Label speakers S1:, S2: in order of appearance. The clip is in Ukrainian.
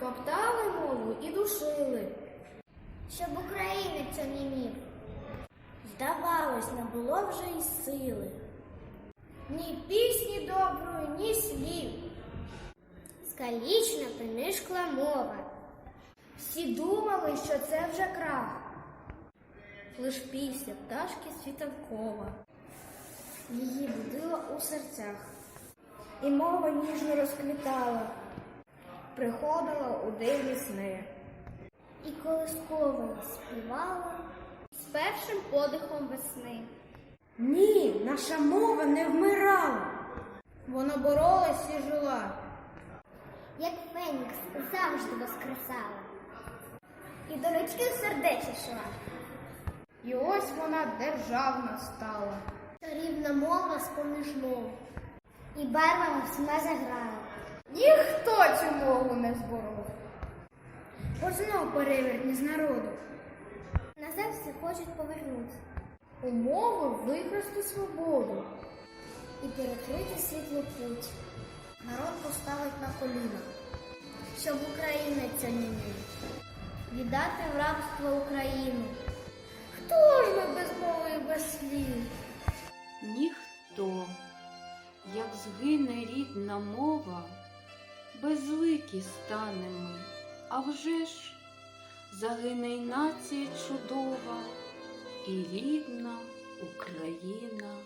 S1: топтали мову і душили.
S2: Щоб українець онімів.
S1: Здавалось, не було вже й сили. Ні пісні доброї, ні слів.
S2: Скалічна принишкла мова.
S1: Всі думали, що це вже крах. Лиш пісня пташки світанкова. Її будила у серцях. І мова ніжно розквітала, приходила у дивні сни.
S2: І колисковою співала з першим подихом весни.
S1: Ні, наша мова не вмирала. Вона боролась і жила.
S2: Як Фенікс завжди воскресала. І до людських сердець йшла.
S1: І ось вона державна стала.
S2: Чарівна мова з-поміж мов. І барвами всіма заграла.
S1: Ніхто цю мову не зборов. Ось знов перевертні з народу.
S2: Назад всі хочуть повернути.
S1: У мову викрасти свободу.
S2: І перекрити світлий путь.
S1: Народ поставить на коліна.
S2: Щоб українець онімів. Віддати в рабство Україну.
S1: Хто ж ми без мови і без слів?
S3: Ніхто, як згине рідна мова, безликі станемо, а вже ж загине й нація чудова і рідна Україна